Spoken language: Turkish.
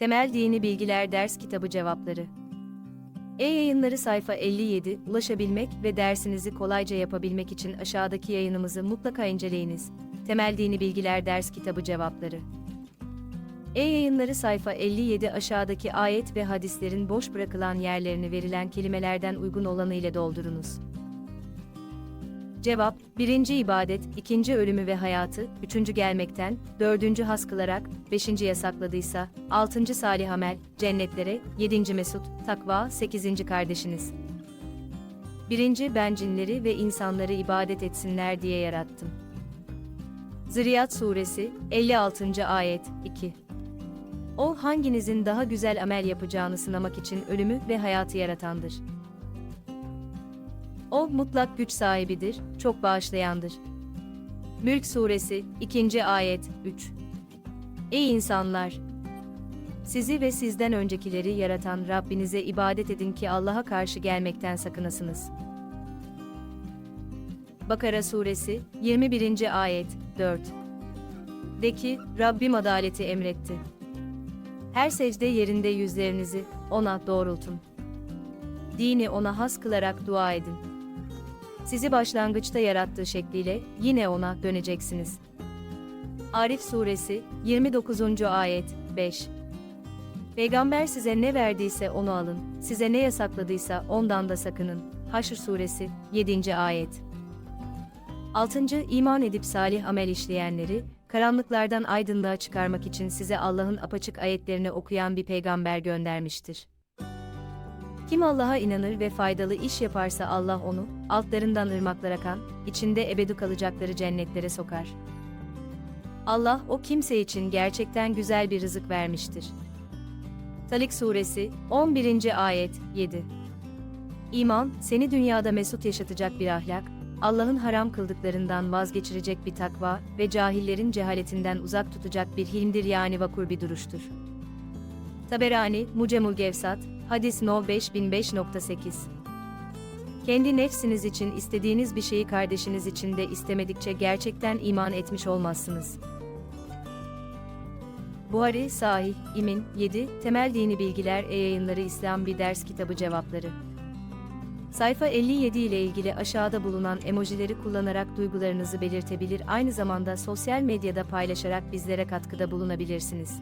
Temel Dini Bilgiler Ders Kitabı Cevapları E-yayınları sayfa 57 ulaşabilmek ve dersinizi kolayca yapabilmek için aşağıdaki yayınımızı mutlaka inceleyiniz. Temel Dini Bilgiler Ders Kitabı Cevapları E-yayınları sayfa 57 aşağıdaki ayet ve hadislerin boş bırakılan yerlerini verilen kelimelerden uygun olanı ile doldurunuz. Cevap, birinci ibadet, ikinci ölümü ve hayatı, üçüncü gelmekten, dördüncü has kılarak, beşinci yasakladıysa, altıncı salih amel, cennetlere, yedinci mesut, takva, sekizinci kardeşiniz. Birinci ben cinleri ve insanları ibadet etsinler diye yarattım. Zıriyat Suresi, 56. Ayet, 2 O hanginizin daha güzel amel yapacağını sınamak için ölümü ve hayatı yaratandır. O mutlak güç sahibidir, çok bağışlayandır. Mülk Suresi 2. Ayet 3 Ey insanlar! Sizi ve sizden öncekileri yaratan Rabbinize ibadet edin ki Allah'a karşı gelmekten sakınasınız. Bakara Suresi 21. Ayet 4 De ki, Rabbim adaleti emretti. Her secde yerinde yüzlerinizi ona doğrultun. Dini ona has kılarak dua edin. Sizi başlangıçta yarattığı şekliyle yine ona döneceksiniz. Arif Suresi 29. Ayet 5 Peygamber size ne verdiyse onu alın, size ne yasakladıysa ondan da sakının. Haşr Suresi 7. Ayet 6. İman edip salih amel işleyenleri, karanlıklardan aydınlığa çıkarmak için size Allah'ın apaçık ayetlerini okuyan bir peygamber göndermiştir. Kim Allah'a inanır ve faydalı iş yaparsa Allah onu, altlarından ırmaklar akan, içinde ebedu kalacakları cennetlere sokar. Allah o kimse için gerçekten güzel bir rızık vermiştir. Talik Suresi 11. Ayet 7 İman, seni dünyada mesut yaşatacak bir ahlak, Allah'ın haram kıldıklarından vazgeçirecek bir takva ve cahillerin cehaletinden uzak tutacak bir hilmdir yani vakur bir duruştur. Taberani, Mucemul Gevsat, Hadis No 5005.8 Kendi nefsiniz için istediğiniz bir şeyi kardeşiniz için de istemedikçe gerçekten iman etmiş olmazsınız. Buhari, Sahih, İmin, 7, Temel Dini Bilgiler E-Yayınları İslam Bir Ders Kitabı Cevapları Sayfa 57 ile ilgili aşağıda bulunan emojileri kullanarak duygularınızı belirtebilir aynı zamanda sosyal medyada paylaşarak bizlere katkıda bulunabilirsiniz.